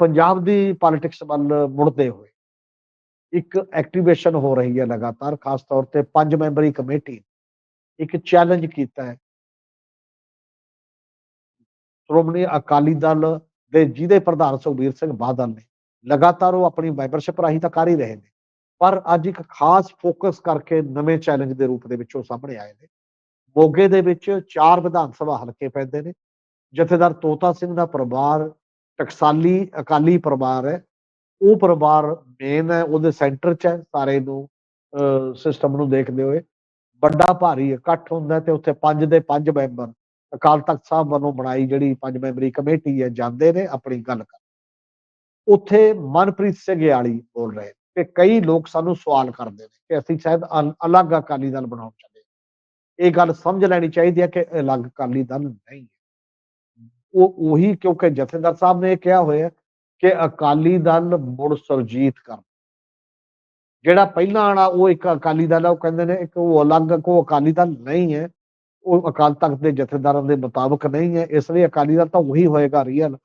ਪੰਜਾਬ ਦੀ politics ਵੱਲ ਮੁੜਦੇ ਹੋਏ ਇੱਕ ਐਕਟੀਵੇਸ਼ਨ ਹੋ ਰਹੀ ਹੈ ਲਗਾਤਾਰ, ਖਾਸ ਤੌਰ ਤੇ ਪੰਜ ਮੈਂਬਰੀ ਕਮੇਟੀ ਇੱਕ ਚੈਲੰਜ ਕੀਤਾ ਹੈ। ਸ਼੍ਰੋਮਣੀ ਅਕਾਲੀ ਦਲ ਦੇ ਜਿਹਦੇ ਪ੍ਰਧਾਨ ਸੁਖਬੀਰ ਸਿੰਘ ਬਾਦਲ ਨੇ ਲਗਾਤਾਰ ਉਹ ਆਪਣੀ ਮੈਂਬਰਸ਼ਿਪ ਰਾਹੀਂ ਤਾਂ ਕਰ ਹੀ ਰਹੇ ਨੇ, ਪਰ ਅੱਜ ਇੱਕ ਖਾਸ ਫੋਕਸ ਕਰਕੇ ਨਵੇਂ ਚੈਲੰਜ ਦੇ ਰੂਪ ਦੇ ਵਿੱਚ ਉਹ ਸਾਹਮਣੇ ਆਏ ਨੇ। ਮੋਗੇ ਦੇ ਵਿੱਚ ਚਾਰ ਵਿਧਾਨ ਸਭਾ ਹਲਕੇ ਪੈਂਦੇ ਨੇ, ਜਥੇਦਾਰ ਤੋਤਾ ਸਿੰਘ ਦਾ ਪਰਿਵਾਰ ਟਕਸਾਲੀ ਅਕਾਲੀ ਪਰਿਵਾਰ ਹੈ। ਉਹ ਪਰਿਵਾਰ ਮੇਨ ਹੈ, ਉਹਦੇ ਸੈਂਟਰ 'ਚ ਹੈ, ਸਾਰੇ ਨੂੰ ਸਿਸਟਮ ਨੂੰ ਦੇਖਦੇ ਹੋਏ। ਵੱਡਾ ਭਾਰੀ ਇਕੱਠ ਹੁੰਦਾ ਤੇ ਉੱਥੇ ਪੰਜ ਦੇ ਪੰਜ ਮੈਂਬਰ, ਅਕਾਲ ਤਖਤ ਸਾਹਿਬ ਵੱਲੋਂ ਬਣਾਈ ਜਿਹੜੀ ਪੰਜ ਮੈਂਬਰੀ ਕਮੇਟੀ ਹੈ, ਜਾਂਦੇ ਨੇ ਆਪਣੀ ਗੱਲ ਕਰ ਉੱਥੇ ਮਨਪ੍ਰੀਤ ਸਿੰਘ ਯਾਲੀ ਬੋਲ ਰਹੇ ਤੇ ਕਈ ਲੋਕ ਸਾਨੂੰ ਸਵਾਲ ਕਰਦੇ ਨੇ ਕਿ ਅਸੀਂ ਸ਼ਾਇਦ ਅਲੱਗ ਅਕਾਲੀ ਦਲ ਬਣਾਉਣ ਚਾਹੁੰਦੇ ਇਹ ਗੱਲ ਸਮਝ ਲੈਣੀ ਚਾਹੀਦੀ ਹੈ ਕਿ ਅਲੱਗ ਅਕਾਲੀ ਦਲ ਨਹੀਂ ਹੈ। ਉਹ ਉਹੀ ਕਿਉਂਕਿ ਜਥੇਦਾਰ ਸਾਹਿਬ ਨੇ ਕਿਹਾ ਹੋਇਆ ਕਿ ਅਕਾਲੀ ਦਲ ਮੁੜ ਸਰਜੀਤ ਕਰ ਜਿਹੜਾ ਪਹਿਲਾਂ ਵਾਲਾ ਉਹ ਇੱਕ ਅਕਾਲੀ ਦਲ ਹੈ ਉਹ ਕਹਿੰਦੇ ਨੇ ਇੱਕ ਉਹ ਅਲੱਗ ਕੋ ਅਕਾਲੀ ਦਲ ਨਹੀਂ ਹੈ। ਉਹ ਅਕਾਲ ਤਖਤ ਦੇ ਜਥੇਦਾਰਾਂ ਦੇ ਮੁਤਾਬਕ ਨਹੀਂ ਹੈ, ਇਸ ਲਈ ਅਕਾਲੀ ਦਲ ਤਾਂ ਉਹੀ ਹੋਏਗਾ ਰੀਅਲ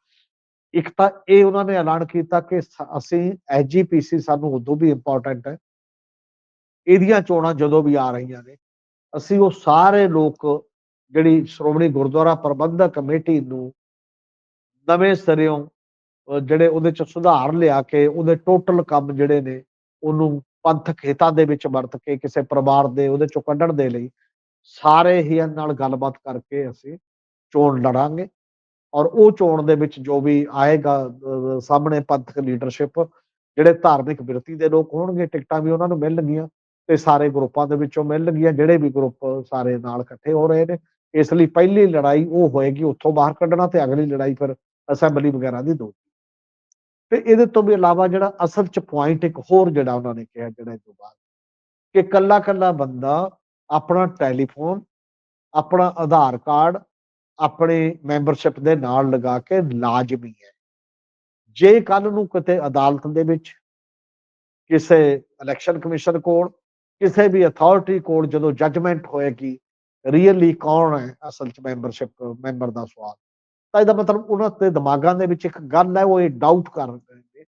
ਇੱਕ ਤਾਂ ਇਹ ਉਹਨਾਂ ਨੇ ਐਲਾਨ ਕੀਤਾ ਕਿ ਅਸੀਂ ਐਸਜੀਪੀਸੀ ਸਾਨੂੰ ਉਦੋਂ ਵੀ ਇੰਪੋਰਟੈਂਟ ਹੈ। ਇਹਦੀਆਂ ਚੋਣਾਂ ਜਦੋਂ ਵੀ ਆ ਰਹੀਆਂ ਨੇ, ਅਸੀਂ ਉਹ ਸਾਰੇ ਲੋਕ ਜਿਹੜੀ ਸ਼੍ਰੋਮਣੀ ਗੁਰਦੁਆਰਾ ਪ੍ਰਬੰਧਕ ਕਮੇਟੀ ਨੂੰ ਨਵੇਂ ਸਿਰਿਓਂ ਜਿਹੜੇ ਉਹਦੇ ਚ ਸੁਧਾਰ ਲਿਆ ਕੇ ਉਹਦੇ ਟੋਟਲ ਕੰਮ ਜਿਹੜੇ ਨੇ, ਉਹਨੂੰ ਪੰਥਕ ਹਿੱਤਾਂ ਦੇ ਵਿੱਚ ਵਰਤ ਕੇ ਕਿਸੇ ਪਰਿਵਾਰ ਦੇ ਉਹਦੇ ਚੋਂ ਕੱਢਣ ਦੇ ਲਈ ਸਾਰੇ ਹੀ ਨਾਲ ਗੱਲਬਾਤ ਕਰਕੇ ਅਸੀਂ ਚੋਣ ਲੜਾਂਗੇ। ਔਰ ਉਹ ਚੋਣ ਦੇ ਵਿੱਚ ਜੋ ਵੀ ਆਏਗਾ ਸਾਹਮਣੇ ਪੰਥਕ ਲੀਡਰਸ਼ਿਪ ਜਿਹੜੇ ਧਾਰਮਿਕ ਵਿਰਤੀ ਦੇ ਲੋਕ ਹੋਣਗੇ, ਟਿਕਟਾਂ ਵੀ ਉਹਨਾਂ ਨੂੰ ਮਿਲਣਗੀਆਂ ਤੇ ਸਾਰੇ ਗਰੁੱਪਾਂ ਦੇ ਵਿੱਚੋਂ ਮਿਲਣਗੀਆਂ, ਜਿਹੜੇ ਵੀ ਗਰੁੱਪ ਸਾਰੇ ਨਾਲ ਇਕੱਠੇ ਹੋ ਰਹੇ ਨੇ। ਇਸ ਲਈ ਪਹਿਲੀ ਲੜਾਈ ਉਹ ਹੋਏਗੀ, ਉੱਥੋਂ ਬਾਹਰ ਕੱਢਣਾ ਤੇ ਅਗਲੀ ਲੜਾਈ ਫਿਰ ਅਸੈਂਬਲੀ ਵਗੈਰਾ ਦੀ ਦੋ। ਤੇ ਇਹਦੇ ਤੋਂ ਵੀ ਇਲਾਵਾ ਜਿਹੜਾ ਅਸਲ ਚ ਪੁਆਇੰਟ ਇੱਕ ਹੋਰ ਜਿਹੜਾ ਉਹਨਾਂ ਨੇ ਕਿਹਾ ਜਿਹੜਾ ਇਹ ਤੋਂ ਬਾਅਦ ਕਿ ਕੱਲਾ ਕੱਲਾ ਬੰਦਾ ਆਪਣਾ ਟੈਲੀਫੋਨ ਆਪਣਾ ਆਧਾਰ ਕਾਰਡ, ਆਪਣੀ ਮੈਂਬਰਸ਼ਿਪ ਦੇ ਨਾਲ ਲਗਾ ਕੇ ਲਾਜ਼ਮੀ ਹੈ। ਜੇ ਕੱਲ ਨੂੰ ਕਿਤੇ ਅਦਾਲਤ ਦੇ ਵਿੱਚ, ਕਿਸੇ ਇਲੈਕਸ਼ਨ ਕਮਿਸ਼ਨ ਕੋਲ, ਕਿਸੇ ਵੀ ਅਥਾਰਟੀ ਕੋਲ ਜਦੋਂ ਜੱਜਮੈਂਟ ਹੋਏਗੀ ਰੀਅਲੀ ਕੌਣ ਹੈ ਅਸਲ ਚ ਮੈਂਬਰਸ਼ਿਪ ਮੈਂਬਰ ਦਾ ਸਵਾਲ? ਤਾਂ ਇਹਦਾ ਮਤਲਬ ਉਹਨਾਂ ਦੇ ਦਿਮਾਗਾਂ ਦੇ ਵਿੱਚ ਇੱਕ ਗੱਲ ਹੈ, ਉਹ ਇਹ ਡਾਊਟ ਕਰ ਰਹੇ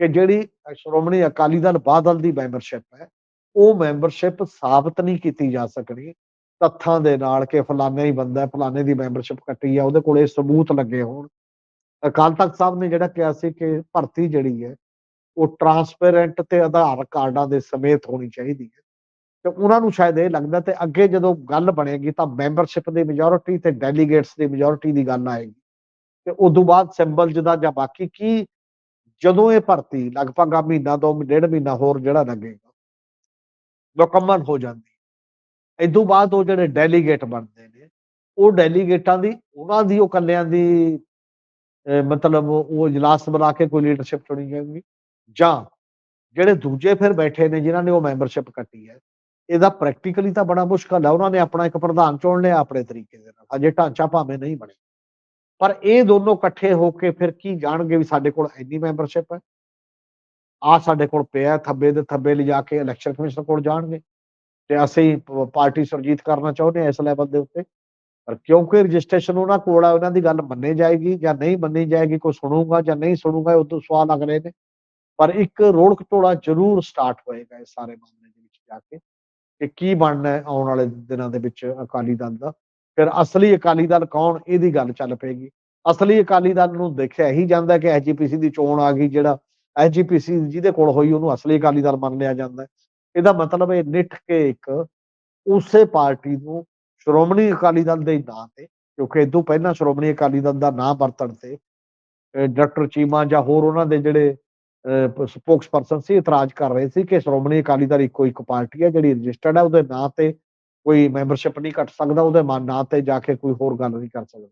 ਕਿ ਜਿਹੜੀ ਸ਼੍ਰੋਮਣੀ ਅਕਾਲੀ ਦਲ ਬਾਦਲ ਦੀ ਮੈਂਬਰਸ਼ਿਪ ਹੈ, ਉਹ ਮੈਂਬਰਸ਼ਿਪ ਸਾਬਤ ਨਹੀਂ ਕੀਤੀ ਜਾ ਸਕਣੀ। ਤੱਥਾਂ ਦੇ ਨਾਲ ਕਿ ਫਲਾਣੇ ਹੀ ਬੰਦਾ ਫਲਾਣੇ ਦੀ ਮੈਂਬਰਸ਼ਿਪ ਕੱਟੀ ਆ, ਉਹਦੇ ਕੋਲ ਇਹ ਸਬੂਤ ਲੱਗੇ ਹੋਣ। ਅਕਾਲ ਤਖਤ ਸਾਹਿਬ ਨੇ ਜਿਹੜਾ ਕਿਹਾ ਸੀ ਕਿ ਭਰਤੀ ਜਿਹੜੀ ਹੈ, ਉਹ ਟਰਾਂਸਪੇਰੈਂਟ ਤੇ ਆਧਾਰ ਕਾਰਡਾਂ ਦੇ ਸਮੇਤ ਹੋਣੀ ਚਾਹੀਦੀ ਹੈ। ਤੇ ਉਹਨਾਂ ਨੂੰ ਸ਼ਾਇਦ ਇਹ ਲੱਗਦਾ ਤੇ ਅੱਗੇ ਜਦੋਂ ਗੱਲ ਬਣੇਗੀ ਤਾਂ ਮੈਂਬਰਸ਼ਿਪ ਦੀ ਮੈਜੋਰਿਟੀ ਤੇ ਡੈਲੀਗੇਟਸ ਦੀ ਮੈਜੋਰਿਟੀ ਦੀ ਗੱਲ ਆਏਗੀ। ਤੇ ਉਸ ਤੋਂ ਬਾਅਦ ਸਿੰਬਲ ਜਿਹਦਾ ਜਾਂ ਬਾਕੀ ਕੀ ਜਦੋਂ ਇਹ ਭਰਤੀ ਲਗਭਗ ਆ ਮਹੀਨਾ ਦੋ ਡੇਢ ਮਹੀਨਾ ਹੋਰ ਜਿਹੜਾ ਲੱਗੇਗਾ, ਮੁਕੰਮਲ ਹੋ ਜਾਂਦੀ। ਇਸ ਤੋਂ ਬਾਅਦ ਉਹ ਜਿਹੜੇ ਡੈਲੀਗੇਟ ਬਣਦੇ ਨੇ, ਉਹ ਡੈਲੀਗੇਟਾਂ ਦੀ, ਉਹਨਾਂ ਦੀ ਉਹ ਕੱਲਿਆਂ ਦੀ ਮਤਲਬ ਉਹ ਇਜਲਾਸ ਬੁਲਾ ਕੇ ਕੋਈ ਲੀਡਰਸ਼ਿਪ ਚੁਣੀ ਜਾਊਗੀ। ਜਾਂ ਜਿਹੜੇ ਦੂਜੇ ਫਿਰ ਬੈਠੇ ਨੇ ਜਿਨ੍ਹਾਂ ਨੇ ਉਹ ਮੈਂਬਰਸ਼ਿਪ ਕੱਟੀ ਹੈ ਇਹਦਾ ਪ੍ਰੈਕਟੀਕਲੀ ਤਾਂ ਬੜਾ ਮੁਸ਼ਕਲ ਹੈ ਉਹਨਾਂ ਨੇ ਆਪਣਾ ਇੱਕ ਪ੍ਰਧਾਨ ਚੁਣ ਲਿਆ ਆਪਣੇ ਤਰੀਕੇ ਦੇ ਨਾਲ। ਅਜੇ ਢਾਂਚਾ ਭਾਵੇਂ ਨਹੀਂ ਬਣੇ ਪਰ ਇਹ ਦੋਨੋਂ ਇਕੱਠੇ ਹੋ ਕੇ ਫਿਰ ਕੀ ਜਾਣਗੇ ਵੀ ਸਾਡੇ ਕੋਲ ਇੰਨੀ ਮੈਂਬਰਸ਼ਿਪ ਹੈ? ਆ ਸਾਡੇ ਕੋਲ ਪਿਆ ਥੱਬੇ ਦੇ ਥੱਬੇ ਲਿਜਾ ਕੇ ਇਲੈਕਸ਼ਨ ਕਮਿਸ਼ਨ ਕੋਲ ਜਾਣਗੇ। ਤੇ ਅਸੀਂ ਪਾਰਟੀ ਸਰਜੀਤ ਕਰਨਾ ਚਾਹੁੰਦੇ ਹਾਂ ਇਸ ਲੈਵਲ ਦੇ ਉੱਤੇ। ਪਰ ਕਿਉਂਕਿ ਰਜਿਸਟ੍ਰੇਸ਼ਨ ਉਹਨਾਂ ਕੋਲ ਆ, ਉਹਨਾਂ ਦੀ ਗੱਲ ਮੰਨੇ ਜਾਏਗੀ ਜਾਂ ਨਹੀਂ ਮੰਨੀ ਜਾਏਗੀ, ਕੋਈ ਸੁਣੂਗਾ ਜਾਂ ਨਹੀਂ ਸੁਣੂਗਾ ਉਹ ਤੋਂ ਸਵਾਲ ਰਹੇ ਨੇ। ਪਰ ਇੱਕ ਰੋੜ ਘਟੋੜਾ ਜ਼ਰੂਰ ਸਟਾਰਟ ਹੋਏਗਾ ਇਸ ਸਾਰੇ ਮਾਮਲੇ ਦੇ ਵਿੱਚ ਜਾ ਕੇ। ਕਿ ਕੀ ਬਣਨਾ ਹੈ ਆਉਣ ਵਾਲੇ ਦਿਨਾਂ ਦੇ ਵਿੱਚ ਅਕਾਲੀ ਦਲ ਦਾ? ਫਿਰ ਅਸਲੀ ਅਕਾਲੀ ਦਲ ਕੌਣ? ਇਹਦੀ ਗੱਲ ਚੱਲ ਪਏਗੀ। ਅਸਲੀ ਅਕਾਲੀ ਦਲ ਨੂੰ ਦੇਖਿਆ ਹੀ ਜਾਂਦਾ ਕਿ ਐਜੀਪੀਸੀ ਦੀ ਚੋਣ ਆ ਗਈ, ਜਿਹੜਾ ਐਜੀਪੀਸੀ ਜਿਹਦੇ ਕੋਲ ਹੋਈ ਉਹਨੂੰ ਅਸਲੀ ਅਕਾਲੀ ਦਲ ਮੰਨ ਲਿਆ ਜਾਂਦਾ ਇਹਦਾ ਮਤਲਬ ਇਹ ਨਿੱਠ ਕੇ ਇੱਕ ਉਸੇ ਪਾਰਟੀ ਨੂੰ ਸ਼੍ਰੋਮਣੀ ਅਕਾਲੀ ਦਲ ਦੇ ਨਾਂ ਤੇ, ਕਿਉਂਕਿ ਇਦੋਂ ਪਹਿਲਾਂ ਸ਼੍ਰੋਮਣੀ ਅਕਾਲੀ ਦਲ ਦਾ ਨਾਂ ਵਰਤਣ ਤੇ ਡਾਕਟਰ ਚੀਮਾ ਜਾਂ ਹੋਰ ਉਹਨਾਂ ਦੇ ਜਿਹੜੇ ਸਪੋਕਸ ਪਰਸਨ ਸੀ, ਇਤਰਾਜ਼ ਕਰ ਰਹੇ ਸੀ ਕਿ ਸ਼੍ਰੋਮਣੀ ਅਕਾਲੀ ਦਲ ਇੱਕੋ ਇੱਕ ਪਾਰਟੀ ਹੈ ਜਿਹੜੀ ਰਜਿਸਟਰਡ ਹੈ, ਉਹਦੇ ਨਾਂ ਤੇ ਕੋਈ ਮੈਂਬਰਸ਼ਿਪ ਨਹੀਂ ਘਟ ਸਕਦਾ, ਉਹਦੇ ਨਾਂ ਤੇ ਜਾ ਕੇ ਕੋਈ ਹੋਰ ਗੱਲ ਨਹੀਂ ਕਰ ਸਕਦਾ।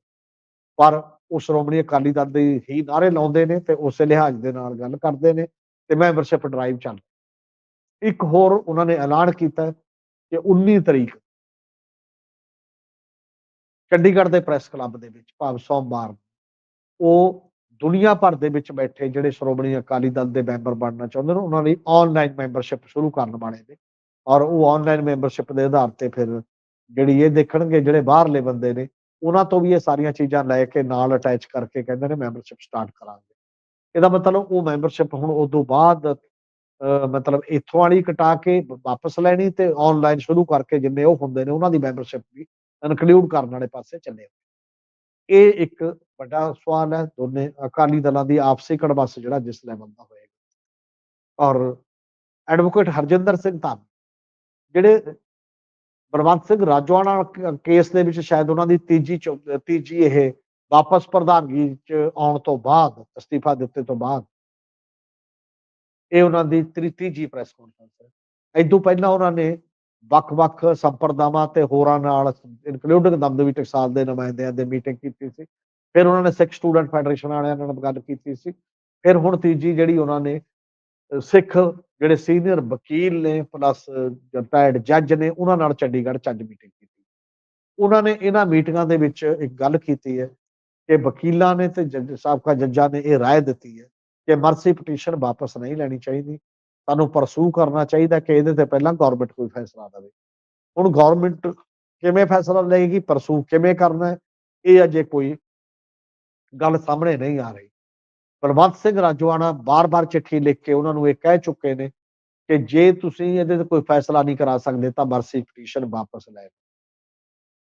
ਪਰ ਉਹ ਸ਼੍ਰੋਮਣੀ ਅਕਾਲੀ ਦਲ ਦੇ ਹੀ ਨਾਰੇ ਲਾਉਂਦੇ ਨੇ ਤੇ ਉਸੇ ਲਿਹਾਜ਼ ਦੇ ਨਾਲ ਗੱਲ ਕਰਦੇ ਨੇ ਤੇ ਮੈਂਬਰਸ਼ਿਪ ਡਰਾਈਵ ਚੱਲ ਇੱਕ ਹੋਰ ਉਹਨਾਂ ਨੇ ਐਲਾਨ ਕੀਤਾ ਕਿ 19 ਤਰੀਕ ਚੰਡੀਗੜ੍ਹ ਦੇ ਪ੍ਰੈਸ ਕਲੱਬ ਦੇ ਵਿੱਚ, ਭਾਵ ਸੋਮਵਾਰ ਉਹ ਦੁਨੀਆ ਭਰ ਦੇ ਵਿੱਚ ਬੈਠੇ ਜਿਹੜੇ ਸ਼੍ਰੋਮਣੀ ਅਕਾਲੀ ਦਲ ਦੇ ਮੈਂਬਰ ਬਣਨਾ ਚਾਹੁੰਦੇ ਨੇ, ਉਹਨਾਂ ਲਈ ਆਨਲਾਈਨ ਮੈਂਬਰਸ਼ਿਪ ਸ਼ੁਰੂ ਕਰਨ ਵਾਲੇ ਨੇ। ਔਰ ਉਹ ਆਨਲਾਈਨ ਮੈਂਬਰਸ਼ਿਪ ਦੇ ਆਧਾਰ ਤੇ ਫਿਰ ਜਿਹੜੀ ਇਹ ਦੇਖਣਗੇ, ਜਿਹੜੇ ਬਾਹਰਲੇ ਬੰਦੇ ਨੇ, ਉਹਨਾਂ ਤੋਂ ਵੀ ਇਹ ਸਾਰੀਆਂ ਚੀਜ਼ਾਂ ਲੈ ਕੇ ਨਾਲ ਅਟੈਚ ਕਰਕੇ ਕਹਿੰਦੇ ਨੇ ਮੈਂਬਰਸ਼ਿਪ ਸਟਾਰਟ ਕਰਾਂਗੇ। ਇਹਦਾ ਮਤਲਬ ਉਹ ਮੈਂਬਰਸ਼ਿਪ ਹੁਣ ਉਦੋਂ ਬਾਅਦ ਮਤਲਬ ਇੱਥੋਂ ਵਾਲੀ ਕਟਾ ਕੇ ਵਾਪਸ ਲੈਣੀ ਤੇ ਆਨਲਾਈਨ ਸ਼ੁਰੂ ਕਰਕੇ ਜਿੰਨੇ ਉਹ ਹੁੰਦੇ ਨੇ, ਉਹਨਾਂ ਦੀ ਮੈਂਬਰਸ਼ਿਪ ਵੀ ਇਨਕਲੂਡ ਕਰਨ ਵਾਲੇ ਪਾਸੇ ਚੱਲੇ। ਇਹ ਇੱਕ ਵੱਡਾ ਸਵਾਲ ਹੈ, ਦੋਨੇ ਅਕਾਲੀ ਦਲਾਂ ਦੀ ਆਪਸੀ ਕੜਵੱਸ ਜਿਹੜਾ ਜਿਸ ਲੈਵਲ ਦਾ ਹੋਏਗਾ। ਔਰ ਐਡਵੋਕੇਟ ਹਰਜਿੰਦਰ ਸਿੰਘ ਧੰਨ ਜਿਹੜੇ ਬਲਵੰਤ ਸਿੰਘ ਰਾਜੋਆਣਾ ਕੇਸ ਦੇ ਵਿੱਚ ਸ਼ਾਇਦ ਉਹਨਾਂ ਦੀ ਤੀਜੀ ਚੌ- ਤੀਜੀ ਇਹ ਵਾਪਸ ਪ੍ਰਧਾਨਗੀ ਚ ਆਉਣ ਤੋਂ ਬਾਅਦ, ਅਸਤੀਫਾ ਦਿੱਤੇ ਤੋਂ ਬਾਅਦ ਇਹ ਉਹਨਾਂ ਦੀ ਤ੍ਰਿਤੀ ਤੀਜੀ ਪ੍ਰੈਸ ਕਾਨਫਰੰਸ ਹੈ। ਇਦੋਂ ਪਹਿਲਾਂ ਉਹਨਾਂ ਨੇ ਵੱਖ-ਵੱਖ ਸੰਪਰਦਾਵਾਂ ਤੇ ਹੋਰਾਂ ਨਾਲ ਇਨਕਲੂਡਿੰਗ ਦਮਦਮੀ ਟਕਸਾਲ ਦੇ ਨੁਮਾਇੰਦਿਆਂ ਦੇ ਮੀਟਿੰਗ ਕੀਤੀ ਸੀ। ਫਿਰ ਉਹਨਾਂ ਨੇ ਸਿੱਖ ਸਟੂਡੈਂਟ ਫੈਡਰੇਸ਼ਨ ਵਾਲਿਆਂ ਨਾਲ ਗੱਲ ਕੀਤੀ ਸੀ। ਫਿਰ ਹੁਣ ਤੀਜੀ ਜਿਹੜੀ ਉਹਨਾਂ ਨੇ ਸਿੱਖ ਜਿਹੜੇ ਸੀਨੀਅਰ ਵਕੀਲ ਨੇ ਪਲੱਸ ਰਿਟਾਇਰਡ ਜੱਜ ਨੇ, ਉਹਨਾਂ ਨਾਲ ਚੰਡੀਗੜ੍ਹ ਚ ਅੱਜ ਮੀਟਿੰਗ ਕੀਤੀ। ਉਹਨਾਂ ਨੇ ਇਹਨਾਂ ਮੀਟਿੰਗਾਂ ਦੇ ਵਿੱਚ ਇੱਕ ਗੱਲ ਕੀਤੀ ਹੈ ਕਿ ਵਕੀਲਾਂ ਨੇ ਤੇ ਜੱਜ, ਸਾਬਕਾ ਜੱਜਾਂ ਨੇ ਇਹ ਰਾਏ ਦਿੱਤੀ ਹੈ ਕਿ ਮਰਸੀ ਪਟੀਸ਼ਨ ਵਾਪਸ ਨਹੀਂ ਲੈਣੀ ਚਾਹੀਦੀ। ਤੁਹਾਨੂੰ ਪਰਸੂ ਕਰਨਾ ਚਾਹੀਦਾ ਕਿ ਇਹਦੇ ਤੇ ਪਹਿਲਾਂ ਗਵਰਨਮੈਂਟ ਕੋਈ ਫੈਸਲਾ ਦੇਵੇ। ਹੁਣ ਗਵਰਨਮੈਂਟ ਕਿਵੇਂ ਫੈਸਲਾ ਲਏਗੀ ਪਰਸੂ ਕਿਵੇਂ ਕਰਨਾ ਹੈ, ਇਹ ਅਜੇ ਕੋਈ ਗੱਲ ਸਾਹਮਣੇ ਨਹੀਂ ਆ ਰਹੀ। ਬਲਵੰਤ ਸਿੰਘ ਰਾਜੋਆਣਾ ਬਾਰ-ਬਾਰ ਚਿੱਠੀ ਲਿਖ ਕੇ ਉਹਨਾਂ ਨੂੰ ਇਹ ਕਹਿ ਚੁੱਕੇ ਨੇ ਕਿ ਜੇ ਤੁਸੀਂ ਇਹਦੇ ਤੇ ਕੋਈ ਫੈਸਲਾ ਨਹੀਂ ਕਰਾ ਸਕਦੇ ਤਾਂ ਮਰਸੀ ਪਟੀਸ਼ਨ ਵਾਪਸ ਲੈ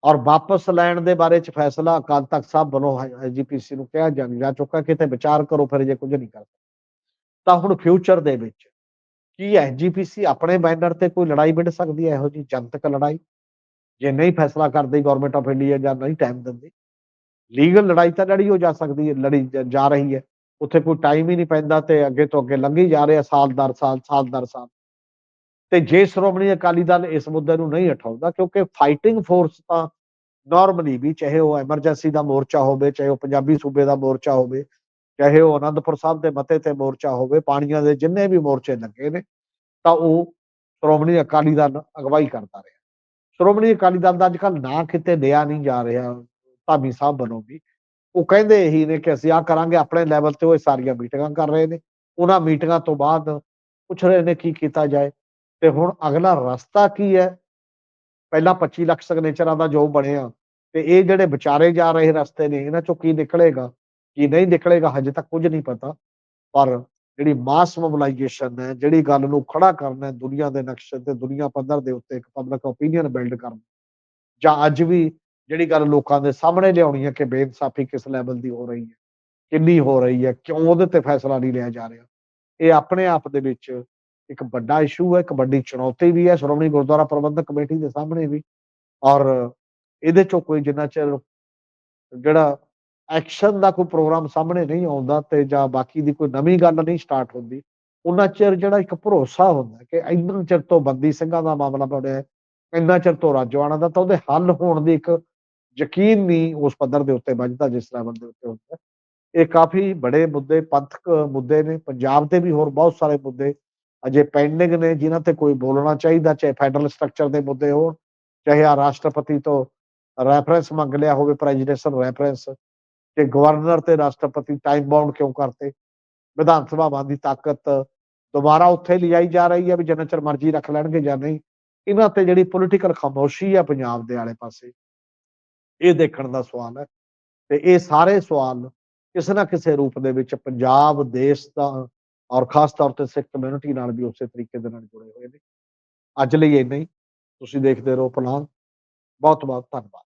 ਔਰ ਵਾਪਸ ਲੈਣ ਦੇ ਬਾਰੇ ਚ ਫੈਸਲਾ ਅਕਾਲ ਤਖਤ ਸਾਹਿਬ ਵੱਲੋਂ ਐਜੀਪੀਸੀ ਨੂੰ ਕਿਹਾ ਜਾ ਜਾ ਚੁੱਕਾ ਕਿਤੇ ਵਿਚਾਰ ਕਰੋ, ਫਿਰ ਜੇ ਕੁਝ ਨਹੀਂ ਕਰ ਤਾਂ ਹੁਣ ਫਿਊਚਰ ਦੇ ਵਿੱਚ ਕੀ ਐਜੀਪੀਸੀ ਆਪਣੇ ਬੈਨਰ ਤੇ ਕੋਈ ਲੜਾਈ ਵਿੱਢ ਸਕਦੀ ਹੈ? ਇਹੋ ਜੀ ਜਨਤਕ ਲੜਾਈ? ਜੇ ਨਹੀਂ ਫੈਸਲਾ ਕਰਦੀ ਗਵਰਨਮੈਂਟ ਆਫ ਇੰਡੀਆ ਜਾਂ ਨਹੀਂ ਟਾਈਮ ਦਿੰਦੀ? ਲੀਗਲ ਲੜਾਈ ਤਾਂ ਲੜੀ ਹੋ ਜਾ ਸਕਦੀ ਹੈ, ਲੜੀ ਜਾ ਰਹੀ ਹੈ। ਉੱਥੇ ਕੋਈ ਟਾਈਮ ਹੀ ਨਹੀਂ ਪੈਂਦਾ ਤੇ ਅੱਗੇ ਤੋਂ ਅੱਗੇ ਲੰਘੀ ਜਾ ਰਿਹਾ ਸਾਲ ਦਰ ਸਾਲ ਸਾਲ ਦਰ ਸਾਲ। ਤੇ ਜੇ ਸ਼੍ਰੋਮਣੀ ਅਕਾਲੀ ਦਲ ਇਸ ਮੁੱਦੇ ਨੂੰ ਨਹੀਂ ਉਠਾਉਂਦਾ ਕਿਉਂਕਿ ਫਾਈਟਿੰਗ ਫੋਰਸ ਤਾਂ ਨਾਰਮਲੀ ਵੀ ਚਾਹੇ ਉਹ ਐਮਰਜੈਂਸੀ ਦਾ ਮੋਰਚਾ ਹੋਵੇ, ਚਾਹੇ ਉਹ ਪੰਜਾਬੀ ਸੂਬੇ ਦਾ ਮੋਰਚਾ ਹੋਵੇ ਚਾਹੇ ਉਹ ਅਨੰਦਪੁਰ ਸਾਹਿਬ ਦੇ ਮਤੇ ਤੇ ਮੋਰਚਾ ਹੋਵੇ, ਪਾਣੀਆਂ ਦੇ ਜਿੰਨੇ ਵੀ ਮੋਰਚੇ ਲੱਗੇ ਨੇ, ਤਾਂ ਉਹ ਸ਼੍ਰੋਮਣੀ ਅਕਾਲੀ ਦਲ ਅਗਵਾਈ ਕਰਦਾ ਰਿਹਾ। ਸ਼੍ਰੋਮਣੀ ਅਕਾਲੀ ਦਲ ਦਾ ਅੱਜਕੱਲ ਨਾਂ ਕਿਤੇ ਲਿਆ ਨਹੀਂ ਜਾ ਰਿਹਾ, ਧਾਮੀ ਸਾਹਿਬ ਵੱਲੋਂ ਵੀ। ਉਹ ਕਹਿੰਦੇ ਇਹੀ ਨੇ ਕਿ ਅਸੀਂ ਆ ਕਰਾਂਗੇ, ਆਪਣੇ ਲੈਵਲ ਤੇ ਉਹ ਇਹ ਸਾਰੀਆਂ ਮੀਟਿੰਗਾਂ ਕਰ ਰਹੇ ਨੇ। ਉਹਨਾਂ ਮੀਟਿੰਗਾਂ ਤੋਂ ਬਾਅਦ ਪੁੱਛ ਰਹੇ ਨੇ ਕੀ ਕੀਤਾ ਜਾਏ। ਤੇ ਹੁਣ ਅਗਲਾ ਰਸਤਾ ਕੀ ਹੈ? ਪਹਿਲਾਂ 25 ਲੱਖ ਸਿਗਨੇਚਰਾਂ ਦਾ ਜੋ ਬਣਿਆ, ਤੇ ਇਹ ਜਿਹੜੇ ਵਿਚਾਰੇ ਜਾ ਰਹੇ ਰਸਤੇ ਨੇ, ਇਹਨਾਂ ਚੋਂ ਕੀ ਨਿਕਲੇਗਾ? ਕੀ ਨਹੀਂ ਨਿਕਲੇਗਾ, ਹਜੇ ਤੱਕ ਕੁਝ ਨਹੀਂ ਪਤਾ। ਪਰ ਜਿਹੜੀ ਮਾਸ ਮੋਬਿਲਾਈਜੇਸ਼ਨ ਹੈ, ਜਿਹੜੀ ਗੱਲ ਨੂੰ ਖੜਾ ਕਰਨਾ ਹੈ ਦੁਨੀਆ ਦੇ ਨਕਸ਼ੇ ਤੇ, ਦੁਨੀਆ ਪੱਧਰ ਦੇ ਉੱਤੇ ਇੱਕ ਪਬਲਿਕ ਓਪੀਨੀਅਨ ਬਿਲਡ ਕਰਨਾ। ਜਾਂ ਅੱਜ ਵੀ ਜਿਹੜੀ ਗੱਲ ਲੋਕਾਂ ਦੇ ਸਾਹਮਣੇ ਲਿਆਉਣੀ ਹੈ ਕਿ ਬੇਇਨਸਾਫੀ ਕਿਸ ਲੈਵਲ ਦੀ ਹੋ ਰਹੀ ਹੈ, ਕਿੰਨੀ ਹੋ ਰਹੀ ਹੈ, ਕਿਉਂ ਉਹਦੇ ਤੇ ਫੈਸਲਾ ਨਹੀਂ ਲਿਆ ਜਾ ਰਿਹਾ। ਇਹ ਆਪਣੇ ਆਪ ਦੇ ਵਿੱਚ ਇੱਕ ਵੱਡਾ ਇਸ਼ੂ ਹੈ, ਇੱਕ ਵੱਡੀ ਚੁਣੌਤੀ ਵੀ ਹੈ, ਸ਼੍ਰੋਮਣੀ ਗੁਰਦੁਆਰਾ ਪ੍ਰਬੰਧਕ ਕਮੇਟੀ ਦੇ ਸਾਹਮਣੇ ਵੀ। ਔਰ ਇਹਦੇ ਚੋਂ ਕੋਈ ਜਿੰਨਾ ਚਿਰ ਜਿਹੜਾ ਐਕਸ਼ਨ ਦਾ ਕੋਈ ਪ੍ਰੋਗਰਾਮ ਸਾਹਮਣੇ ਨਹੀਂ ਆਉਂਦਾ ਤੇ ਜਾਂ ਬਾਕੀ ਦੀ ਕੋਈ ਨਵੀਂ ਗੱਲ ਨਹੀਂ ਸਟਾਰਟ ਹੁੰਦੀ, ਉਹਨਾਂ ਚਿਰ ਜਿਹੜਾ ਇੱਕ ਭਰੋਸਾ ਹੁੰਦਾ ਕਿ ਇੰਨਾ ਚਿਰ ਤੋਂ ਬੰਦੀ ਸਿੰਘਾਂ ਦਾ ਮਾਮਲਾ ਬਣਿਆ ਇੰਨਾ ਚਿਰ ਤੋਂ ਰਾਜਵਾਨਾ ਦਾ, ਤਾਂ ਉਹਦੇ ਹੱਲ ਹੋਣ ਦੀ ਇੱਕ ਯਕੀਨ ਨਹੀਂ ਉਸ ਪੱਧਰ ਦੇ ਉੱਤੇ ਵੱਜਦਾ ਜਿਸ ਲੈਵਲ ਦੇ ਉੱਤੇ ਹੁੰਦਾ ਇਹ ਕਾਫੀ ਬੜੇ ਮੁੱਦੇ, ਪੰਥਕ ਮੁੱਦੇ ਨੇ, ਪੰਜਾਬ ਦੇ ਵੀ ਹੋਰ ਬਹੁਤ ਸਾਰੇ ਮੁੱਦੇ ਅਜੇ ਪੈਂਡਿੰਗ ਨੇ, ਜਿਨ੍ਹਾਂ ਤੇ ਕੋਈ ਬੋਲਣਾ ਚਾਹੀਦਾ, ਚਾਹੇ ਫੈਡਰਲ ਸਟਰਕਚਰ ਦੇ ਮੁੱਦੇ ਹੋਣ, ਚਾਹੇ ਆ ਰਾਸ਼ਟਰਪਤੀ ਤੋਂ ਰੈਫਰੈਂਸ ਮੰਗ ਲਿਆ ਹੋਵੇ ਪ੍ਰੈਜ਼ੀਡੈਂਸ਼ੀਅਲ ਰੈਫਰੈਂਸ ਕਿ ਗਵਰਨਰ ਤੇ ਰਾਸ਼ਟਰਪਤੀ ਟਾਈਮ ਬਾਉਂਡ ਕਿਉਂ ਕਰਤੇ? ਵਿਧਾਨ ਸਭਾਵਾਂ ਦੀ ਤਾਕਤ ਦੁਬਾਰਾ ਉੱਥੇ ਲਿਜਾਈ ਜਾ ਰਹੀ ਹੈ ਵੀ ਜਿੰਨਾ ਚਿਰ ਮਰਜ਼ੀ ਰੱਖ ਲੈਣਗੇ ਜਾਂ ਨਹੀਂ। ਇਹਨਾਂ ਤੇ ਜਿਹੜੀ ਪੋਲੀਟੀਕਲ ਖਾਮੋਸ਼ੀ ਹੈ ਪੰਜਾਬ ਦੇ ਆਲੇ ਪਾਸੇ, ਇਹ ਦੇਖਣ ਦਾ ਸਵਾਲ ਹੈ। ਤੇ ਇਹ ਸਾਰੇ ਸਵਾਲ ਕਿਸੇ ਨਾ ਕਿਸੇ ਰੂਪ ਦੇ ਵਿੱਚ ਪੰਜਾਬ, ਦੇਸ਼ ਦਾ ਔਰ ਖਾਸ ਤੌਰ ਤੇ ਸਿੱਖ ਕਮਿਊਨਿਟੀ ਨਾਲ ਵੀ ਉਸੇ ਤਰੀਕੇ ਦੇ ਨਾਲ ਜੁੜੇ ਹੋਏ ਨੇ। ਅੱਜ ਲਈ ਇੰਨਾ ਹੀ। ਤੁਸੀਂ ਦੇਖਦੇ ਰਹੋ ਪਲਾਨ। ਬਹੁਤ ਬਹੁਤ ਧੰਨਵਾਦ।